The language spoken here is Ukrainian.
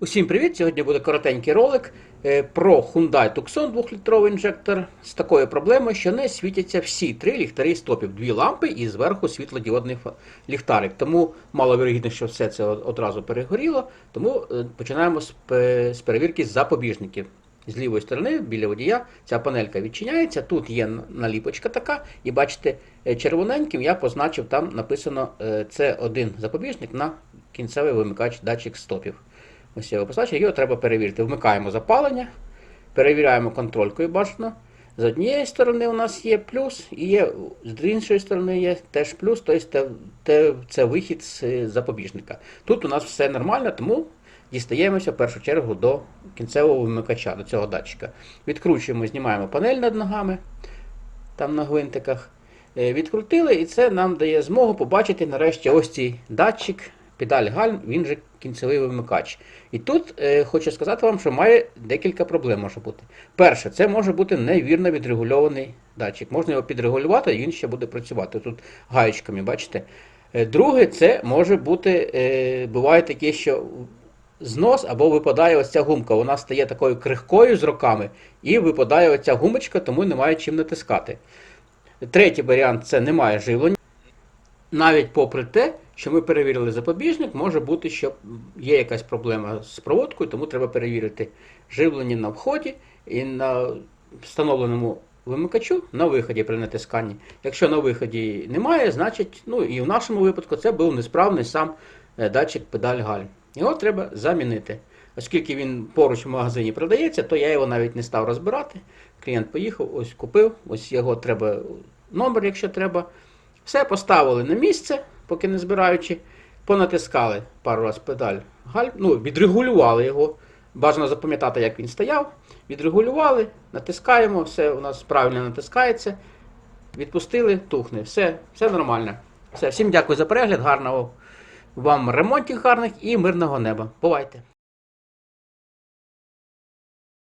Усім привіт! Сьогодні буде коротенький ролик е, про Hyundai Tucson 2-літровий інжектор з такою проблемою, що не світяться всі три ліхтарі стопів. Дві лампи і зверху світлодіодний ліхтарик. Тому маловірогідно, що все це одразу перегоріло. Тому е, починаємо з, перевірки запобіжників. З лівої сторони, біля водія, ця панелька відчиняється. Тут є наліпочка така, і бачите, е, червоненьким я позначив, там написано це один запобіжник на кінцевий вимикач датчик стопів. Ось його його треба перевірити. Вмикаємо запалення, перевіряємо контролькою бажано. З однієї сторони у нас є плюс, і є, з іншої сторони є теж плюс, тобто те, це вихід з е, запобіжника. Тут у нас все нормально, тому дістаємося в першу чергу до кінцевого вимикача, до цього датчика. Відкручуємо, знімаємо панель над ногами, там на гвинтиках. Е, Відкрутили, і це нам дає змогу побачити нарешті ось цей датчик, педаль гальм, він же кінцевий вимикач. І тут е, хочу сказати вам, що має декілька проблем може бути. Перше, це може бути невірно відрегульований датчик. Можна його підрегулювати, і він ще буде працювати. Тут гаєчками, бачите. Е, Друге, це може бути, е, буває таке, що знос або випадає ось ця гумка. Вона стає такою крихкою з роками, і випадає оця гумочка, тому немає чим натискати. Третій варіант це немає живлення. Навіть попри те, що ми перевірили запобіжник, може бути, що є якась проблема з проводкою, тому треба перевірити живлення на вході і на встановленому вимикачу на виході при натисканні. Якщо на виході немає, значить, ну і в нашому випадку це був несправний сам е, датчик педаль гальм. Його треба замінити. Оскільки він поруч в магазині продається, то я його навіть не став розбирати. Клієнт поїхав, ось купив, ось його треба номер, якщо треба. Все поставили на місце, поки не збираючи, понатискали пару раз педаль гальм, ну, відрегулювали його. Бажано запам'ятати, як він стояв. Відрегулювали, натискаємо, все у нас правильно натискається. Відпустили, тухне. Все, все нормально. Все, всім дякую за перегляд, гарного вам ремонтів гарних і мирного неба. Бувайте!